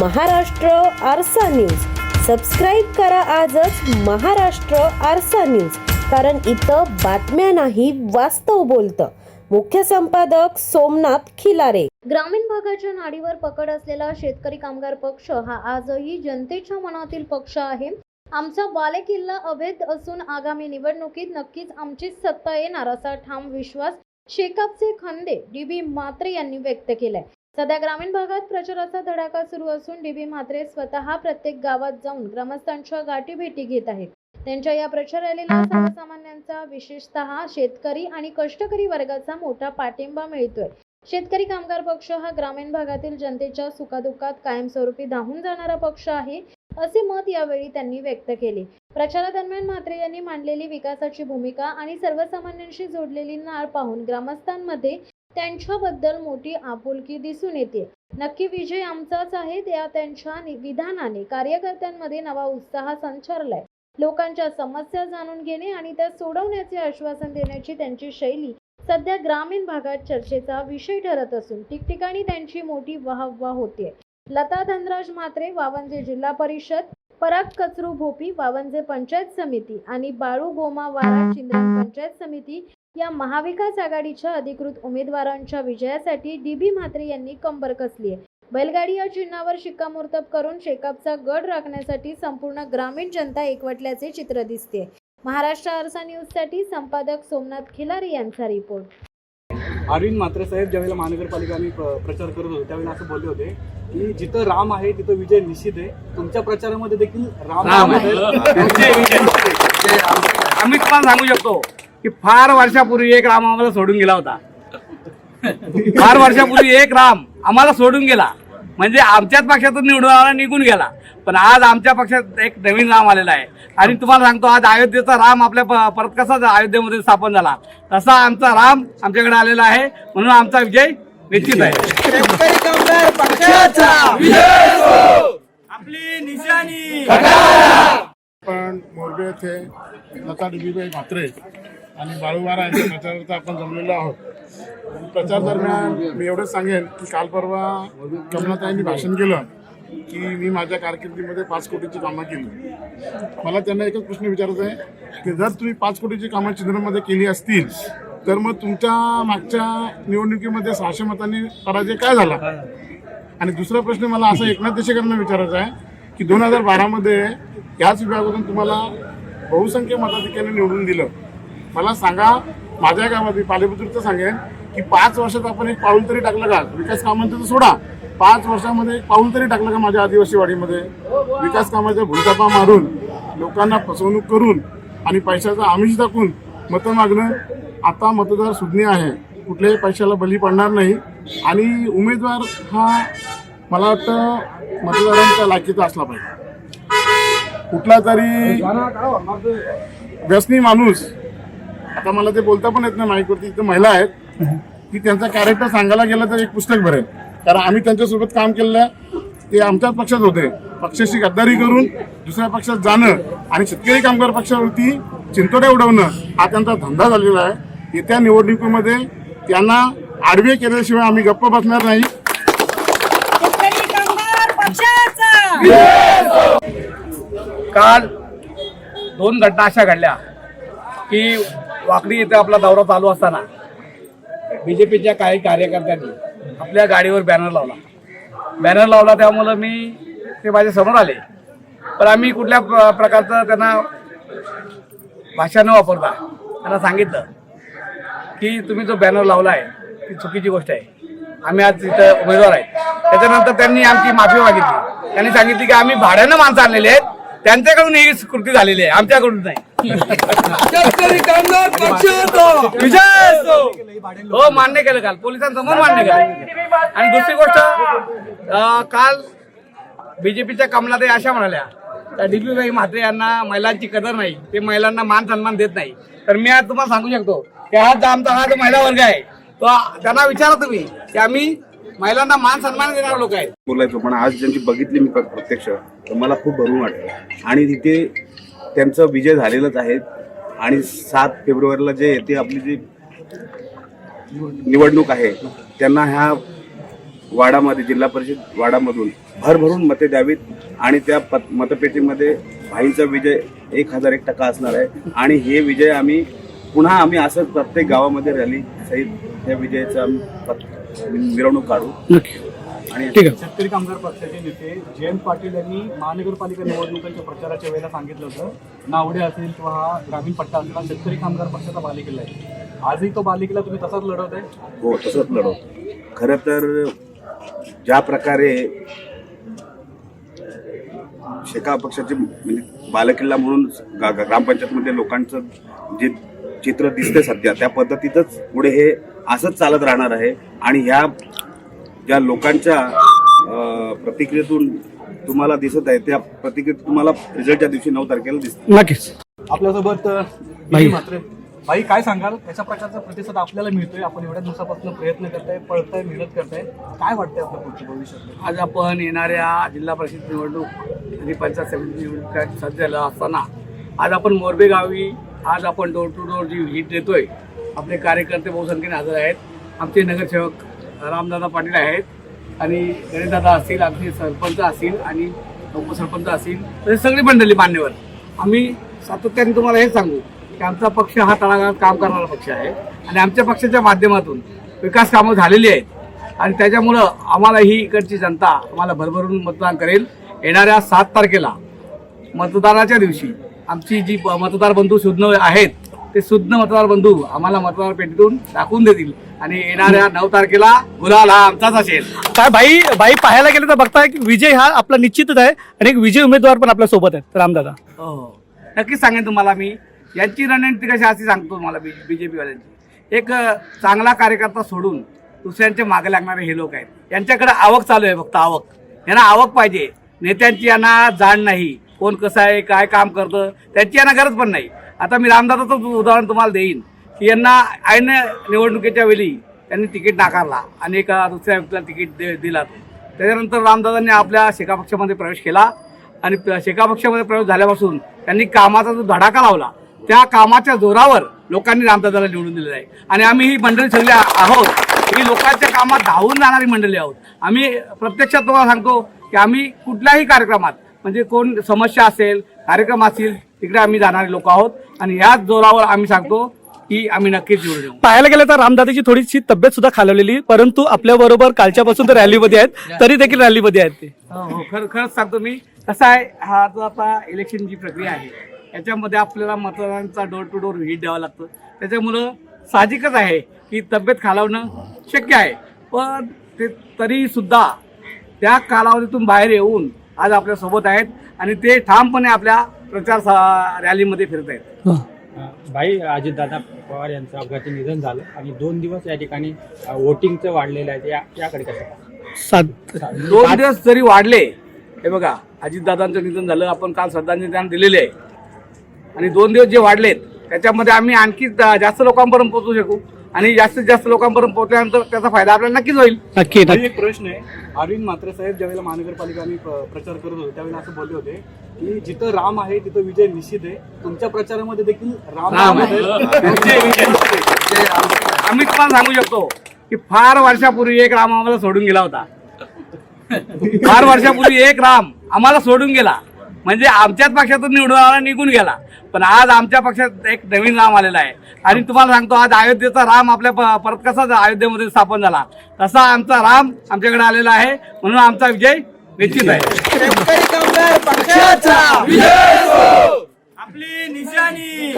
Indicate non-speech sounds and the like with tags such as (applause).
महाराष्ट्र आरसा news. Subscribe करा आजच महाराष्ट्र आरसा न्यूज. कारण इथं बातम्या नाही वास्तव बोलतं. मुख्य संपादक सोमनाथ खिलारे. ग्रामीण भागाच्या नाडीवर पकड असलेला शेतकरी कामगार पक्ष हा आजही जनतेच्या मनातील पक्ष आहे. आमचा बालेकिल्ला अभेद असून आगामी निवडणुकीत नक्कीच आमचीच सत्ता येणार असा ठाम विश्वास शेकापचे खंदे डी बी मात्रे यांनी व्यक्त केलाय. सध्या ग्रामीण भागात प्रचाराचा धडाका सुरू असून डी बी म्हात्रे स्वतः प्रत्येक गावात जाऊन ग्रामस्थांच्या गाठीभेटी घेत आहेत. त्यांच्या या प्रचार रॅलीला सर्वसामान्यांचा विशेषतः शेतकरी आणि कष्टकरी वर्गाचा मोठा पाठिंबा मिळतोय. शेतकरी कामगार पक्ष हा ग्रामीण भागातील जनतेच्या सुखादुःखात कायमस्वरूपी धावून जाणारा पक्ष आहे असे मत यावेळी त्यांनी व्यक्त केले. प्रचारादरम्यान म्हात्रे यांनी मांडलेली विकासाची भूमिका आणि सर्वसामान्यांशी जोडलेली नाळ पाहून ग्रामस्थांमध्ये त्यांच्याबद्दल मोठी आपुलकी दिसून येते. नक्की विजय आमचाच आहे त्या त्यांच्या विधानाने कार्यकर्त्यांमध्ये नवा उत्साह संचारलाय. लोकांच्या समस्या जाणून घेणे आणि त्या सोडवण्याचे आश्वासन देण्याची त्यांची शैली सध्या ग्रामीण भागात चर्चेचा विषय ठरत असून ठिकठिकाणी त्यांची मोठी वाहवा होते. लता धनराज म्हात्रे वावंजे जिल्हा परिषद पराग कचरू भोपी वावंजे पंचायत समिती आणि बाळू गोमा वारा चिंद्रन पंचायत समिती या महाविकास आघाडीच्या अधिकृत उमेदवारांच्या विजयासाठी डी बी म्हात्रे यांनी कंबर कसली आहे बैलगाडी या चिन्हावर शिक्कामोर्तब करून शेकापचा गड राखण्यासाठी संपूर्ण ग्रामीण जनता एकवटल्याचे चित्र दिसते महाराष्ट्र आरसा न्यूजसाठी संपादक सोमनाथ खिलारे यांचा रिपोर्ट. अरविंद म्हात्रे साहेब ज्यावेळेला महानगरपालिका आम्ही प्र- प्रचार करत होतो त्यावेळेला असं बोलले होते की जिथं राम आहे तिथं विजय निश्चित आहे. तुमच्या प्रचारामध्ये देखील राम (laughs) आहे. आम्ही तुम्हाला सांगू शकतो की फार वर्षापूर्वी एक राम आम्हाला सोडून गेला होता. फार वर्षापूर्वी एक राम आम्हाला सोडून गेला. म्हणजे आमच्याच पक्षातून निवडून आला निघून गेला. पण आज आमच्या पक्षात एक नवीन राम आलेला आहे. आणि तुम्हाला सांगतो आज अयोध्येचा राम आपल्या प- परत कसा अयोध्येमध्ये स्थापन झाला? तसा आमचा राम आमच्याकडे आलेला आहे. म्हणून आमचा विजय निश्चित आहे. आपली निशाणी. आपण मोरबे येथे लता डिबीबाई म्हात्रे आणि बाळूमारा यांच्या प्रचारार्थ आपण जमलेलो आहोत. प्रचार दरम्यान मी एवढंच सांगेन की काल परवा कमलाताईंनी भाषण केलं की मी माझ्या कारकिर्दीमध्ये पाच कोटीची कामं केली. मला त्यांना एकच प्रश्न विचारायचा आहे की जर तुम्ही पाच कोटीची कामं चिंद्रमध्ये केली असतील तर मग तुमच्या मागच्या निवडणुकीमध्ये सहाशे मतांनी पराजय काय झाला? आणि दुसरा प्रश्न मला असा एकनाथ देशेकरांना विचारायचा आहे की दोन हजार बारामध्ये याच विभागातून तुम्हाला बहुसंख्य मताधिक्याने निवडून दिलं. मला सांगा माझ्या गावात पालेपुत्रचं सांगेन की पाच वर्षात आपण एक पाऊल तरी टाकलं का? विकास कामांचं तर सोडा. पाच वर्षामध्ये एक पाऊल तरी टाकलं का माझ्या आदिवासी वाडीमध्ये? विकास कामाच्या भूलथापा मारून लोकांना फसवणूक करून आणि पैशाचा आमिष दाखवून मतं मागणं आता मतदार सुज्ञ आहे. कुठल्याही पैशाला बली पडणार नाही. आणि उमेदवार हा मला वाटतं मतदारांच्या लायकीचा असला पाहिजे. कुठला तरी व्यसनी माणूस आता मला ते बोलता पण येत नाही माईकवरती. इथं महिला आहेत. की त्यांचा कॅरेक्टर सांगायला गेलं तर एक पुस्तक भरेल. कारण आम्ही त्यांच्यासोबत काम केलेलं ते आमच्याच पक्षात होते. पक्षाशी गद्दारी करून दुसऱ्या पक्षात जाणं आणि शेतकरी कामगार पक्षावरती चिंतोड्या उडवणं हा त्यांचा धंदा झालेला आहे. येत्या निवडणुकीमध्ये त्यांना आडवे केल्याशिवाय आम्ही गप्प बसणार नाही. काल दोन घटना अशा घडल्या की वाकडी येथे आपला दौरा चालू असताना बीजेपीच्या काही कार्यकर्त्यांनी आपल्या गाडीवर बॅनर लावला. बॅनर लावला त्यामुळं मी ते माझ्यासमोर आले. पण आम्ही कुठल्या प्र- प्रकारचं त्यांना भाषा न वापरता त्यांना सांगितलं की तुम्ही जो बॅनर लावला आहे ती चुकीची गोष्ट आहे. आम्ही आज तिथं उमेदवार आहे त्याच्यानंतर त्यांनी आमची माफी मागितली. त्यांनी सांगितली की आम्ही भाड्यानं माणसं आणलेले आहेत. त्यांच्याकडून ही कृती झालेली आहे. आमच्याकडून नाही. विजय! असतो हो मान्य केलं काल. पोलिसांसमोर मान्य केलं. आणि दुसरी गोष्ट अं, काल बीजेपीच्या कमलाताई अशा म्हणाल्या त्या डीपीबाई म्हात्रे यांना महिलांची कदर नाही. ते महिलांना मान सन्मान देत नाही. तर मी आज तुम्हाला सांगू शकतो की हा जो आमचा हा जो महिला वर्ग आहे तो त्यांना विचारा तुम्ही की आम्ही महिलांना मान सन्मान देणारे लोक आहेत. बोलायचो पण आज ज्यांची बघितली मी प्र- प्रत्यक्ष तर मला खूप भरून वाटलं. आणि तिथे त्यांचा विजय झालेलाच आहे. आणि सात फेब्रुवारीला जे येते आपली जी निवडणूक आहे त्यांना ह्या वाडामध्ये जिल्हा परिषद वाडामधून भरभरून मते द्यावीत आणि त्या पत मतपेटीमध्ये भाईंचा विजय एक हजार एक टक्का असणार आहे. आणि हे विजय आम्ही पुन्हा आम्ही असं प्रत्येक गावामध्ये रॅली सहित त्या विजयाचं आम्ही मिरवणूक काढू. ठीक आहे. शेतकरी कामगार पक्षाचे नेते जयंत पाटील यांनी महानगरपालिका निवडणुकांच्या प्रचाराच्या वेळेला सांगितलं होतं नावडे असेल किंवा हा ग्रामीण पट्टा असेल हा शेतकरी कामगार पक्षाचा बालेकिल्ला आहे. आजही तो बालेकिल्ला तुम्ही तसाच लढवत आहे? हो तसंच लढवतो. खरं तर ज्या प्रकारे शेका पक्षाचे म्हणजे बालेकिल्ला म्हणून गा- गा- ग्रामपंचायतमध्ये लोकांचं जे चित्र दिसतंय सध्या त्या पद्धतीतच पुढे हे असंच चालत राहणार आहे. आणि ह्या ज्या लोकांच्या प्रतिक्रियेतून तुम्हाला दिसत आहे त्या प्रतिक्रियेत तुम्हाला रिझल्टच्या दिवशी नऊ तारखेला दिसत. नक्कीच. आपल्यासोबत. विजय म्हात्रे भाई काय सांगाल? याच्या प्रकारचा प्रतिसाद आपल्याला मिळतोय. आपण एवढ्या दिवसापासून प्रयत्न करताय पळताय मेहनत करताय. काय वाटतंय आपल्या पुढच्या भविष्यात आज आपण येणाऱ्या जिल्हा परिषद निवडणूक आणि पंचायत समिती निवडणुका सध्याला असताना आज आपण मोरबे गावी आज आपण डोर टू डोर जी व्हिजिट देतोय आपले कार्यकर्ते बहुसंख्येने हजर आहेत. आमचे नगरसेवक रामदादा पाटील आहेत आणि गणेशदादा असतील आमचे सरपंच असतील आणि उपसरपंच असतील तसे सगळी मंडळी मान्यवर. आम्ही सातत्याने तुम्हाला हे सांगू की आमचा पक्ष हा तळागाळात काम करणारा पक्ष आहे आणि आमच्या पक्षाच्या माध्यमातून विकास कामं झालेली आहेत. आणि त्याच्यामुळं आम्हाला ही इकडची जनता आम्हाला भरभरून मतदान करेल. येणाऱ्या सात तारखेला मतदानाच्या दिवशी आमची जी प- मतदार बंधू शुद्ध आहेत ते शुद्ध मतदार बंधू आम्हाला मतदार पेटीतून दाखवून देतील. आणि येणाऱ्या नऊ तारखेला गुलाल हा आमचाच असेल. काय भाई भाई पाहायला गेलं तर बघताय की विजय हा आपला निश्चितच आहे आणि एक विजय उमेदवार पण आपल्यासोबत आहेत. रामदादा. हो हो. नक्कीच सांगेन तुम्हाला मी. यांची रणनीती कशी अशी सांगतो तुम्हाला बी बी जे पीवाल्यांची एक अ, चांगला कार्यकर्ता सोडून दुसऱ्यांच्या मागे लागणारे हे लोक आहेत. यांच्याकडे आवक चालू आहे फक्त आवक. यांना आवक पाहिजे. नेत्यांची यांना जाण नाही. कोण कसं आहे काय काम करतं त्यांची यांना गरज पण नाही. आता मी रामदादाचं उदाहरण तुम्हाला देईन. की यांना ऐन निवडणुकीच्या वेळी त्यांनी तिकीट नाकारला आणि एका दुसऱ्या व्यक्तीला तिकीट दे दिला त्याच्यानंतर रामदादांनी आपल्या शेका पक्षामध्ये प्रवेश केला आणि शेका पक्षामध्ये प्रवेश झाल्यापासून त्यांनी कामाचा जो धडाका लावला त्या कामाच्या जोरावर लोकांनी रामदादाला निवडून दिलेलं आहे. आणि आम्ही ही मंडळी सगळी आहोत ही लोकांच्या कामात धावून जाणारी मंडळी आहोत. आम्ही प्रत्यक्षात तुम्हाला सांगतो की आम्ही कुठल्याही कार्यक्रमात म्हणजे कोण समस्या असेल कार्यक्रम असतील तिकडे आम्ही जाणारे लोक आहोत. आणि याच जोरावर आम्ही सांगतो की आम्ही नक्कीच येऊ. पाहायला गेलं तर रामदादाची थोडीशी तब्येत सुद्धा खालवलेली परंतु आपल्या बरोबर कालच्यापासून तर रॅलीमध्ये आहेत तरी देखील रॅलीमध्ये आहेत ते. हो हो खरं खरंच सांगतो मी. कसं आहे हा जो आता इलेक्शन जी प्रक्रिया आहे याच्यामध्ये आपल्याला मतदारांचा डोर टू डोर व्हिजिट द्यावं लागतं. त्याच्यामुळं साहजिकच आहे की तब्येत खालावणं शक्य आहे. पण ते तरी सुद्धा त्या कालावधीतून बाहेर येऊन आज आपल्यासोबत आहेत आणि ते ठामपणे आपल्या प्रचार रॅलीमध्ये फिरत आहेत. भाई अजितदादा पवार यांचं अपघाती निधन झालं आणि दोन दिवस या ठिकाणी वोटिंगचं वाढलेलं आहे. या याकडे कसं? सात दोन दिवस जरी वाढले हे बघा अजितदादांचं निधन झालं आपण काल श्रद्धांजली त्यांना दिलेले आहे. आणि दोन दिवस जे वाढलेत त्याच्यामध्ये आम्ही आणखी जा- जास्त लोकांपर्यंत पोहोचू शकू. आणि जास्तीत जास्त लोकांपर्यंत पोहोचल्यानंतर त्याचा फायदा आपल्याला नक्कीच होईल. नक्की एक प्रश्न आहे. अरविंद म्हात्रे साहेब ज्यावेळेला महानगरपालिका आम्ही प्रचार करत होतो त्यावेळेला असं बोलले होते की जिथं राम आहे तिथं विजय निश्चित आहे. तुमच्या प्रचारामध्ये देखील राम राम आहे. (laughs) विजय, विजय, विजय. आम्ही तुम्हाला सांगू शकतो की फार वर्षापूर्वी एक राम आम्हाला सोडून गेला होता. फार वर्षापूर्वी एक राम आम्हाला सोडून गेला. म्हणजे आमच्याच पक्षातून निवडून आला निघून गेला. पण आज आमच्या पक्षात एक नवीन राम आलेला आहे. आणि तुम्हाला सांगतो आज अयोध्येचा राम आपल्या प- परत कसा अयोध्येमध्ये स्थापन झाला? तसा आमचा राम आमच्याकडे आलेला आहे. म्हणून आमचा विजय निश्चित आहे. आपली निशाणी.